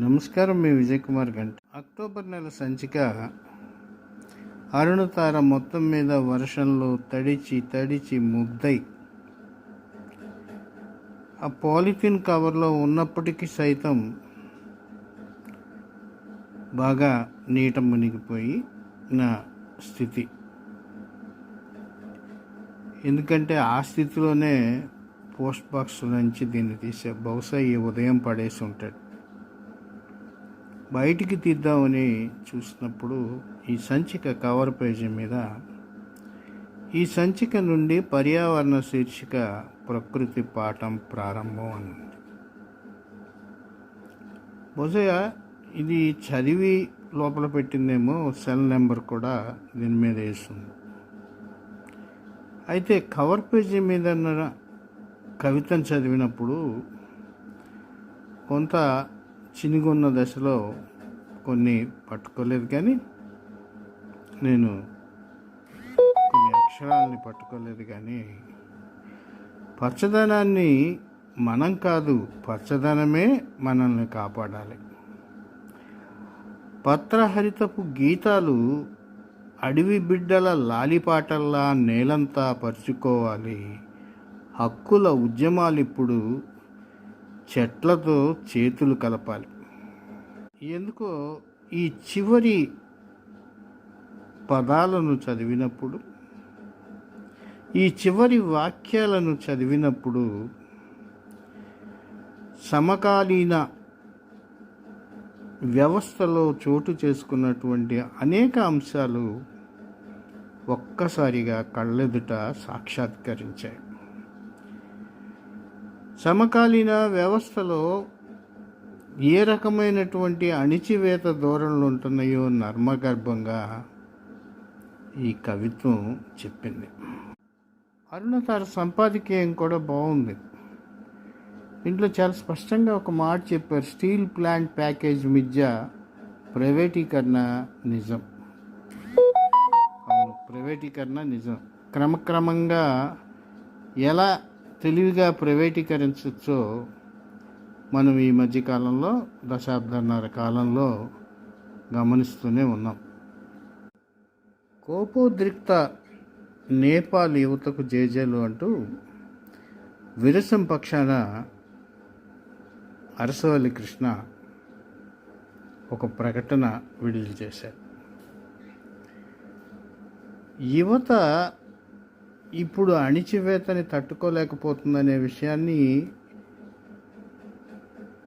నమస్కారం మీ విజయ్ కుమార్ గంట. అక్టోబర్ నెల సంచిక. అరుణతార మొత్తం మీద వర్షంలో తడిచి తడిచి ముద్దై ఆ పాలిథిన్ కవర్లో ఉన్నప్పటికీ సైతం బాగా నీట మునిగిపోయి నా స్థితి. ఎందుకంటే ఆ స్థితిలోనే పోస్ట్ బాక్స్ నుంచి దీన్ని తీసే బహుశా ఈ ఉదయం పడేసి ఉంటాడు. బయటికి తీద్దామని చూసినప్పుడు ఈ సంచిక కవర్ పేజీ మీద ఈ సంచిక నుండి పర్యావరణ శీర్షిక ప్రకృతి పాఠం ప్రారంభం అని ఉంది. బహుశా ఇది చదివి లోపల పెట్టిందేమో సెల్ నెంబర్ కూడా దీని మీద వేస్తుంది. అయితే కవర్ పేజీ మీద కవితను చదివినప్పుడు కొంత చినిగున్న దశలో కొన్ని పట్టుకోలేదు కానీ నేను కొన్ని అక్షరాలని పట్టుకోలేదు కానీ పచ్చదనాన్ని మనం కాదు పచ్చదనమే మనల్ని కాపాడాలి. పత్రహరితపు గీతాలు అడవి బిడ్డల లాలిపాటల్లా నేలంతా పరుచుకోవాలి. హక్కుల ఉద్యమాలు ఇప్పుడు చెట్లతో చేతులు కలపాలి. ఎందుకో ఈ చివరి పదాలను చదివినప్పుడు ఈ చివరి వాక్యాలను చదివినప్పుడు సమకాలీన వ్యవస్థలో చోటు చేసుకున్నటువంటి అనేక అంశాలు ఒక్కసారిగా కళ్ళెదుట సాక్షాత్కరించాయి. సమకాలీన వ్యవస్థలో ఏ రకమైనటువంటి అణిచివేత ధోరణులు ఉంటున్నాయో నర్మగర్భంగా ఈ కవిత్వం చెప్పింది. అరుణతార సంపాదకీయం కూడా బాగుంది. ఇంట్లో చాలా స్పష్టంగా ఒక మాట చెప్పారు స్టీల్ ప్లాంట్ ప్యాకేజ్ మధ్య ప్రైవేటీకరణ నిజం. అవును ప్రైవేటీకరణ నిజం. క్రమక్రమంగా ఎలా తెలివిగా ప్రైవేటీకరించవచ్చో మనం ఈ మధ్యకాలంలో దశాబ్దన్నర కాలంలో గమనిస్తూనే ఉన్నాం. కోపోద్రిక్త నేపాల్ యువతకు జేజేలు అంటూ విరసం పక్షాన అరసవల్లి కృష్ణ ఒక ప్రకటన విడుదల చేశారు. యువత ఇప్పుడు అణిచివేతని తట్టుకోలేకపోతుందనే విషయాన్ని